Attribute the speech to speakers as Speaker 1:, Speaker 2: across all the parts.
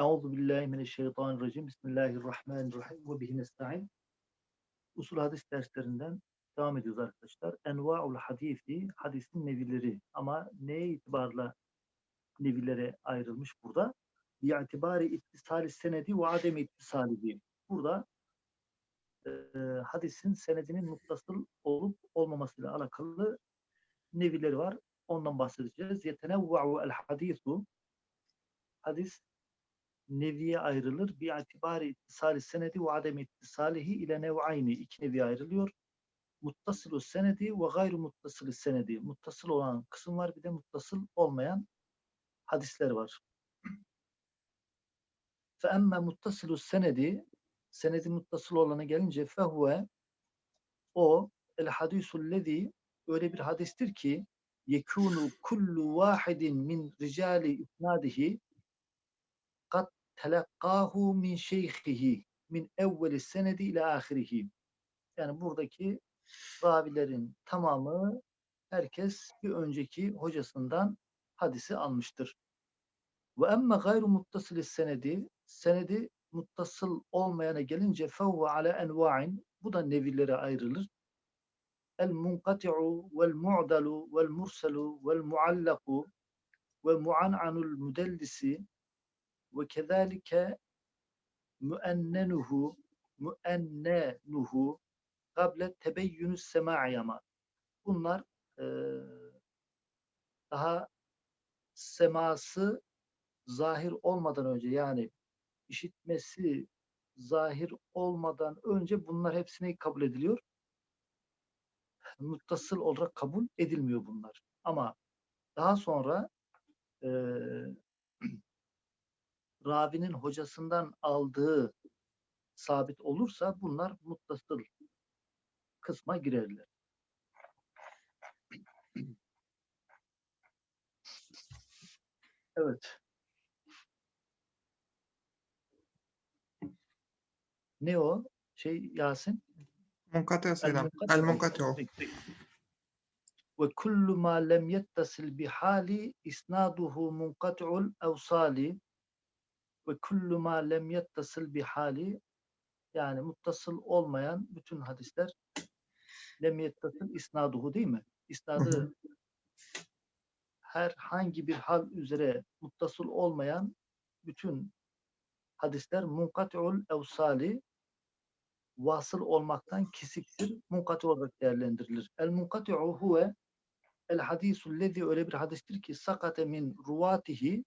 Speaker 1: Euzu billahi mineşşeytanirracim. Bismillahirrahmanirrahim. Ve bihi nestaîn. Usul hadis derslerinden devam ediyoruz arkadaşlar. Enva'ul hadisi, hadisin nevileri. Ama neye itibarla nevilere ayrılmış burada? Bi'itibari ittisali senedi ve adem ittisali. Burada e, hadisin senedinin muttasıl olup olmamasıyla alakalı nevileri var. Ondan bahsedeceğiz. Yetenevva'u el hadisu hadis neviye ayrılır. Bir itibari ittisali senedi ve adem ittisalihi ile nev'ayni. iki nevi ayrılıyor. Muttasılı senedi ve gayru muttasılı senedi. Muttasıl olan kısım var bir de muttasıl olmayan hadisler var. Emme muttasılı senedi senedi muttasıl olana gelince fehuve o el hadisul lezi öyle bir hadistir ki yekunu kullu vahidin min ricali isnadihi telakkahu min şeyhihi min evveli senedi ile ahirihi. Yani buradaki ravilerin tamamı herkes bir önceki hocasından hadisi almıştır. Ve emme gayru muttasili senedi senedi muttasıl olmayana gelince fevve ala enva'in bu da nevillere ayrılır. El munkati'u vel mu'dalu vel murselu vel muallaku ve muan'anul müdellisi ve kezalike müennenuhu müennenuhu kable tebeyyünü sema'i ama bunlar e, daha seması zahir olmadan önce yani işitmesi zahir olmadan önce bunlar hepsine kabul ediliyor. Muttasıl olarak kabul edilmiyor bunlar. Ama daha sonra e, ravinin hocasından aldığı sabit olursa bunlar muttasıl kısma girerler. Evet. Ne o? Şey Yasin?
Speaker 2: Munkate
Speaker 1: selam.
Speaker 2: El
Speaker 1: munkate o. Ve kullu ma lem yettasil bi hali isnaduhu munkat'ul evsali ve kullu ma lem yettasil bi hali yani muttasıl olmayan bütün hadisler lem yettasil isnaduhu değil mi? İsnadı herhangi bir hal üzere muttasıl olmayan bütün hadisler munkati'ul evsali vasıl olmaktan kesiktir. Munkati olarak değerlendirilir. El munkati'u huve el hadisul lezi öyle bir hadistir ki sakate min ruvatihi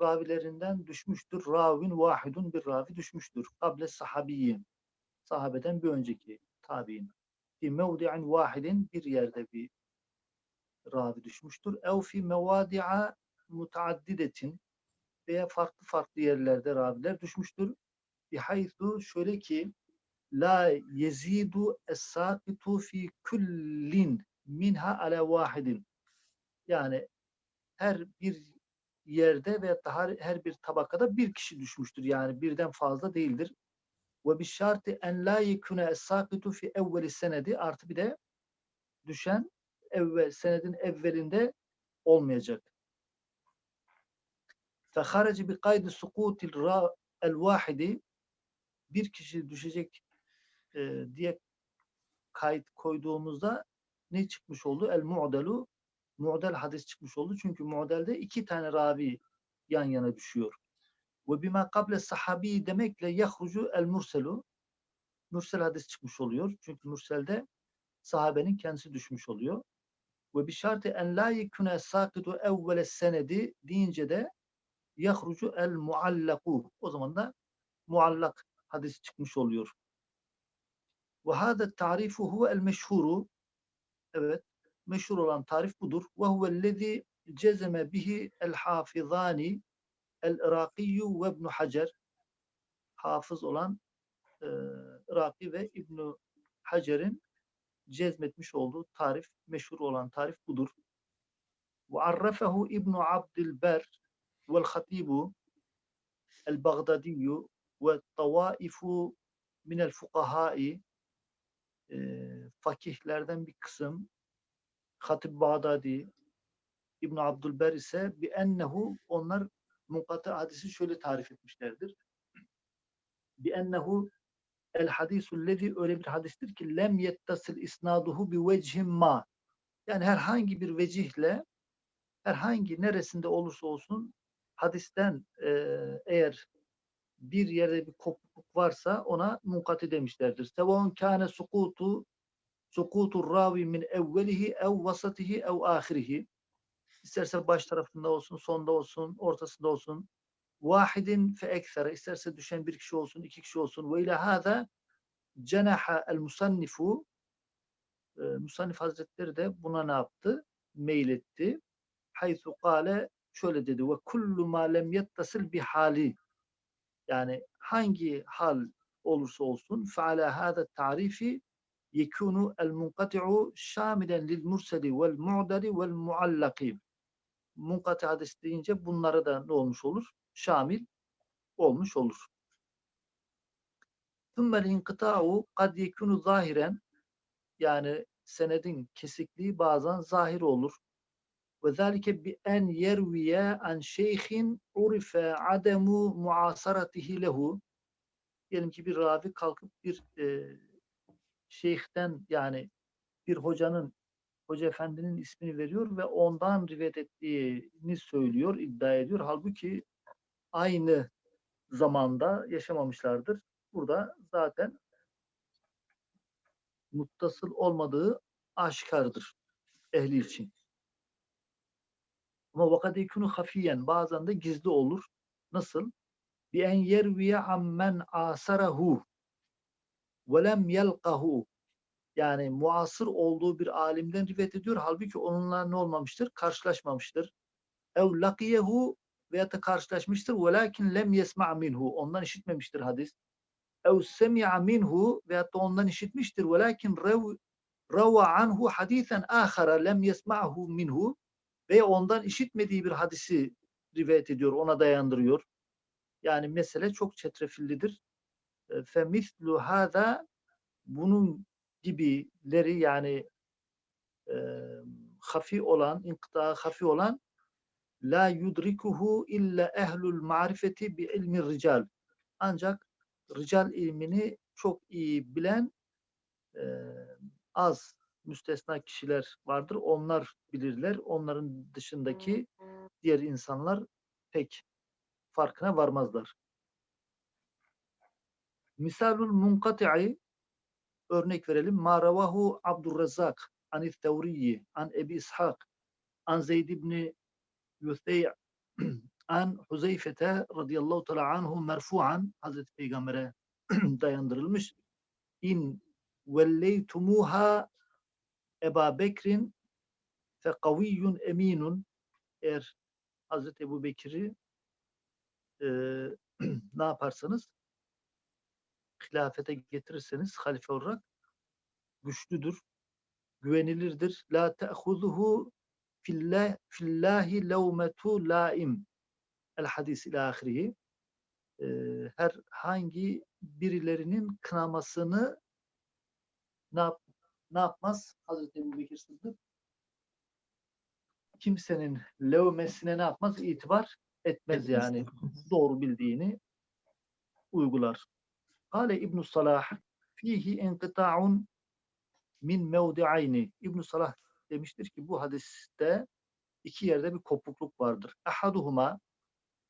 Speaker 1: ravilerinden düşmüştür. Ravin vahidun bir ravi düşmüştür. Kable sahabiyyi sahabeden bir önceki tabi'in. Fi mevdi'in vahidin bir yerde bir ravi düşmüştür. Ev fi mevadi'a mutaaddidetin veya farklı farklı yerlerde raviler düşmüştür. Bihaythu şöyle ki la yezidu es-sakitu fi kullin minha ala vahidin. Yani her bir yerde ve her, her bir tabakada bir kişi düşmüştür. Yani birden fazla değildir. Ve bir şartı en la yekune es-sakitu fi evveli senedi artı bir de düşen evvel senedin evvelinde olmayacak. Feharaci bi kaydı sukutil ra el vahidi bir kişi düşecek e, diye kayıt koyduğumuzda ne çıkmış oldu? El mu'delu mu'del hadis çıkmış oldu. Çünkü mu'delde iki tane ravi yan yana düşüyor. Ve bima kable sahabi demekle yahrucu el murselu mürsel hadis çıkmış oluyor. Çünkü mürselde sahabenin kendisi düşmüş oluyor. Ve bir şartı en la yekune sakitu evvele senedi deyince de yahrucu el muallaku. O zaman da muallak hadis çıkmış oluyor. Ve hâde tarifu huve el meşhuru. Evet, meşhur olan tarif budur. Ve huvellezî cezeme bihi el hafizani el Irakiyyu ve İbn Hacer. Hafız olan e, Iraki ve İbn Hacer'in cezmetmiş olduğu tarif, meşhur olan tarif budur. Ve arrafehu İbn Abdülber vel Hatibu el Bagdadiyyu ve tavaifu minel fukahai e, fakihlerden bir kısım Hatib Bağdadi İbn Abdülber ise bi ennehu onlar munkatı hadisi şöyle tarif etmişlerdir. Bi ennehu el hadisul lezi öyle bir hadistir ki lem yettasil isnaduhu bi vechim ma. Yani herhangi bir vecihle herhangi neresinde olursa olsun hadisten e, eğer bir yerde bir kopukluk varsa ona munkati demişlerdir. Sevon kâne sukutu sukutur ravi min evvelihi ev vasatihi ev ahirihi. İsterse baş tarafında olsun, sonda olsun, ortasında olsun. Vahidin fe eksere. İsterse düşen bir kişi olsun, iki kişi olsun. Ve ile hâzâ cenaha el musannifu e, Musannif Hazretleri de buna ne yaptı? Meyletti. Haythu kâle şöyle dedi ve kullu ma lem yettasıl bi hali yani hangi hal olursa olsun feala hâda tarifi yekunu el munkati'u şamilen lil murseli vel mu'dali vel muallaki munkati hadis deyince bunlara da ne olmuş olur? Şamil olmuş olur. Thümmel inkıta'u kad yekunu zahiren yani senedin kesikliği bazen zahir olur. Ve zalike bi en yerviye an şeyhin urife ademu muasaratihi lehu. Diyelim ki bir ravi kalkıp bir e, şeyhten yani bir hocanın hoca efendinin ismini veriyor ve ondan rivayet ettiğini söylüyor, iddia ediyor. Halbuki aynı zamanda yaşamamışlardır. Burada zaten muttasıl olmadığı aşikardır ehli için. Ama vakad yekunu hafiyen bazen de gizli olur. Nasıl? Bi en yerviye ammen asarahu ve lem yelqahu yani muasır olduğu bir alimden rivayet ediyor. Halbuki onunla ne olmamıştır? Karşılaşmamıştır. Ev lakiyehu veya da karşılaşmıştır. Velakin lem yesma' minhu. Ondan işitmemiştir hadis. Ev semi'a minhu veya da ondan işitmiştir. Velakin rava anhu hadisen ahara lem yesma'hu minhu veya ondan işitmediği bir hadisi rivayet ediyor, ona dayandırıyor. Yani mesele çok çetrefillidir. Femislu hada bunun gibileri yani e, hafi olan, inkıta hafi olan la yudrikuhu illa ehlul marifeti bi ilmi rical. Ancak rical ilmini çok iyi bilen e, az müstesna kişiler vardır. Onlar bilirler. Onların dışındaki diğer insanlar pek farkına varmazlar. Misalul munkati'i örnek verelim. Ma ravahu Abdurrezzak an Tevriyi an Ebi İshak an Zeyd ibn Yuthey' an Huzeyfete radıyallahu teala anhu merfu'an Hazreti Peygamber'e dayandırılmış. İn velleytumuha Eba Bekrin fe kaviyyun eminun eğer Hazreti Ebu Bekir'i e, ne yaparsanız hilafete getirirseniz halife olarak güçlüdür, güvenilirdir. La te'huzuhu fillah, fillahi levmetu laim. El hadis ila ahirihi. Ee, herhangi birilerinin kınamasını ne, yap, ne yapmaz Hazreti Ebu Bekir Sıddık? Kimsenin levmesine ne yapmaz? İtibar etmez yani. Doğru bildiğini uygular. Kale İbn Salah fihi enqita'un min mevdi'ayni. İbn Salah demiştir ki bu hadiste iki yerde bir kopukluk vardır. Ahaduhuma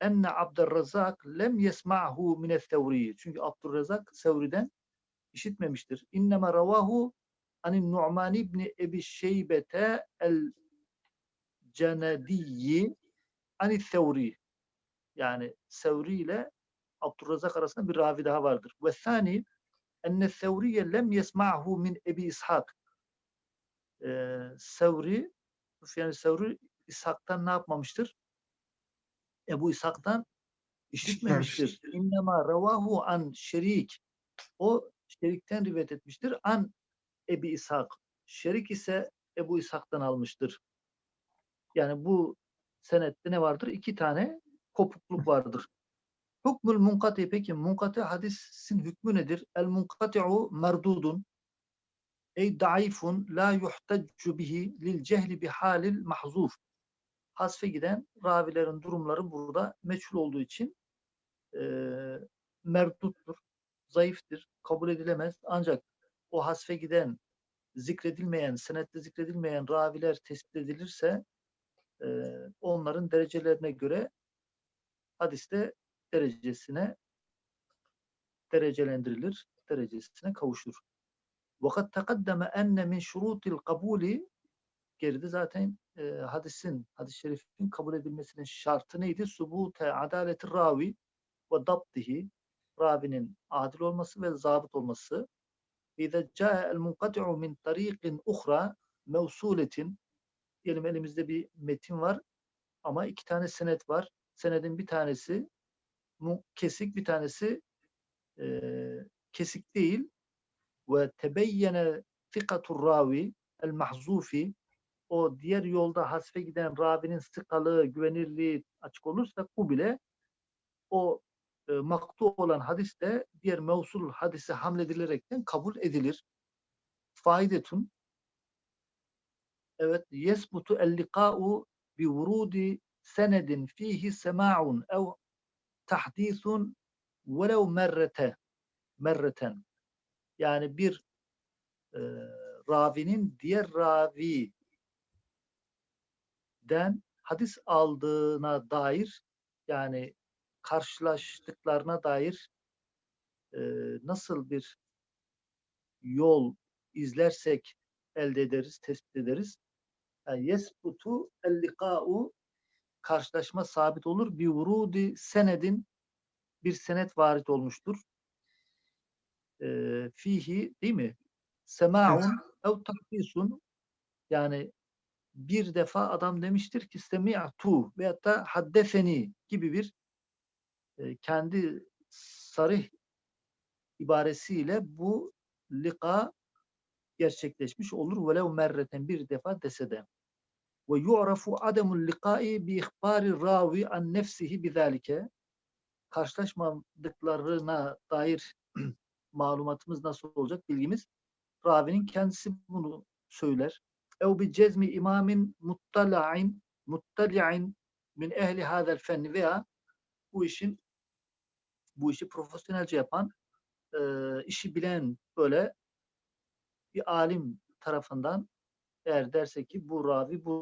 Speaker 1: enne Abdurrazzak lem yesma'hu min Sevri. Çünkü Abdurrazzak Sevri'den işitmemiştir. İnneme ravahu anin Nu'man ibn Ebi Şeybete el Cenediyyi ani Sevri. Yani Sevri ile Abdurrazak arasında bir ravi daha vardır. Ve thani enne Sevriye lem yesma'hu min Ebi İshak. Ee, Sevri yani Sevri İshak'tan ne yapmamıştır? Ebu İshak'tan işitmemiştir. İnnemâ ravahu an şerik. O şerikten rivayet etmiştir. An Ebi İshak. Şerik ise Ebu İshak'tan almıştır. Yani bu senette ne vardır? İki tane kopukluk vardır. Hükmül munkati peki munkati hadisin hükmü nedir? El munkati'u merdudun ey daifun la yuhteccu bihi lil cehli bi halil mahzuf. hasfe giden ravilerin durumları burada meçhul olduğu için e, merduttur, zayıftır, kabul edilemez. Ancak o hasfe giden zikredilmeyen, senette zikredilmeyen raviler tespit edilirse e, onların derecelerine göre hadiste derecesine derecelendirilir, derecesine kavuşur. Vakat takaddeme enne min şurutil kabuli geride zaten e, hadisin, hadis-i şerifin kabul edilmesinin şartı neydi? Subute adaleti ravi ve dabtihi ravinin adil olması ve zabıt olması. İze ca'el munkati'u min tariqin uhra mevsuletin diyelim elimizde bir metin var ama iki tane senet var. Senedin bir tanesi mu- kesik bir tanesi e, kesik değil. Ve tebeyyene fikatur ravi el mahzufi o diğer yolda hasfe giden ravinin sıkalığı, güvenirliği açık olursa bu bile o e, maktu olan hadis de diğer mevsul hadise hamledilerekten kabul edilir. Faidetun. Evet, yesbutu el-liqa'u bi vurudi senedin fihi sema'un ev tahdisun velev merrete merreten. Yani bir e, ravinin diğer raviden hadis aldığına dair yani karşılaştıklarına dair e, nasıl bir yol izlersek elde ederiz, tespit ederiz. Yani yesbutu el-liqa'u karşılaşma sabit olur. Bir vurudi senedin bir senet varit olmuştur. E, fihi değil mi? Sema'un ev tahdisun yani bir defa adam demiştir ki semi'tu veyahut da haddefeni gibi bir e, kendi sarih ibaresiyle bu lika gerçekleşmiş olur. Velev merreten bir defa dese de. Ve yu'rafu ademul likai bi ihbari ravi an nefsihi bizalike. Karşılaşmadıklarına dair malumatımız nasıl olacak bilgimiz. Ravinin kendisi bunu söyler. Ev bi cezmi imamin muttala'in muttali'in min ehli hadel fenni veya bu işin bu işi profesyonelce yapan e, işi bilen böyle bir alim tarafından eğer derse ki bu ravi bu